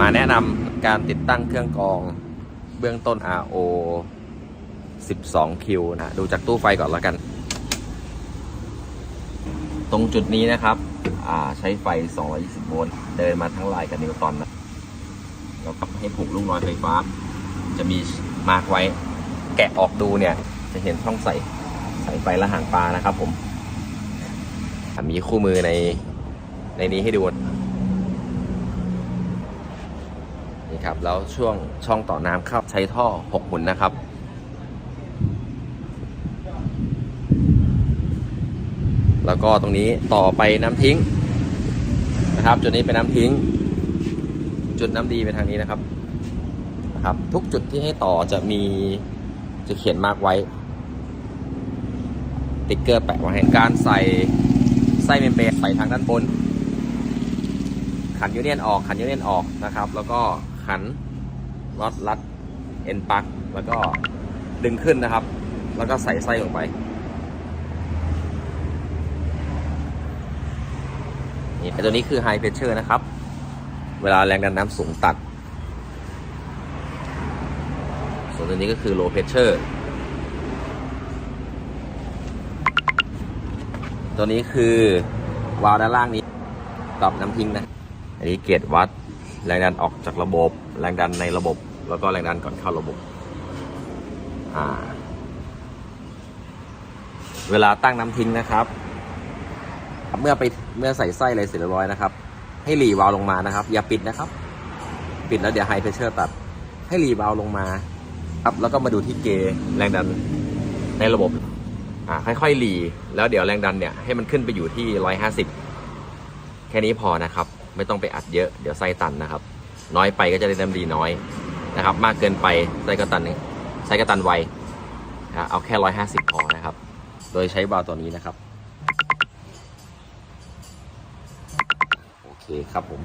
มาแนะนำการติดตั้งเครื่องกรองเบื้องต้น RO 12 q นะดูจากตู้ไฟก่อนแล้วกัน ตรงจุดนี้นะครับใช้ไฟ 220 โวลต์เดินมาทั้งลายกับนิวตันนะแล้วก็ให้ผูกลูกน้อยไฟฟ้า จะมีมาร์กไว้ แกะออกดูเนี่ย จะเห็นช่องใส่ใส่ไฟและหางปลานะครับผม มีคู่มือในในนี้ให้ดู นี่ครับ แล้วช่วงช่องต่อน้ำเข้าใช้ท่อ 6หุ่นนะครับ แล้วก็ตรงนี้ต่อไปน้ำทิ้งนะครับ จุดนี้เป็นน้ำทิ้ง จุดน้ำดีไปทางนี้นะครับนะครับ ทุกจุดที่ให้ต่อจะมีจะเขียนมากไว้ ติ๊กเกอร์แปะไว้ให้การใส่ไส้เมมเบรนใส่ทางด้านบนขันยูเนียนออกขันยูเนียนออกนะครับ แล้วก็ ขันน็อตรัดเอ็นปลั๊กแล้วก็ดึงขึ้นนะครับ แล้วก็ใส่ไส้ลงไป นี่ไอตัวนี้คือ High Pressure นะครับ เวลาแรงดันน้ำสูงตัด ส่วนตัวนี้ก็คือ Low Pressure ตัวนี้คือวาล์วด้านล่างนี้ตอบน้ำทิ้งนะ อันนี้เกจวัด แรงดันออกจากระบบ แรงดันในระบบ แล้วก็แรงดันก่อนเข้าระบบ เวลาตั้งน้ำทิ้งนะครับ เมื่อไปเมื่อใส่ไส้อะไรเสร็จเรียบร้อยนะครับ ให้หลีวาล์วลงมานะครับ อย่าปิดนะครับ ปิดแล้วเดี๋ยวไฮเพรสเชอร์ตัด ให้หลีวาล์วลงมาครับแล้วก็มาดูที่เกแรงดันในระบบอ่าค่อยๆหลีแล้วเดี๋ยวแรงดันเนี่ยให้มันขึ้นไปอยู่ที่ร้อยห้าสิบแค่นี้พอนะครับ ไม่ต้องไปอัดเยอะเดี๋ยวไส้ตันนะครับ น้อยไปก็จะได้น้ำดีน้อยนะครับ มากเกินไปไส้ก็ตันไส้ก็ตันไวนะเอาแค่ร้อยห้าสิบพอนะครับ โดยใช้บาล์วตัวนี้นะครับ โอเคครับผม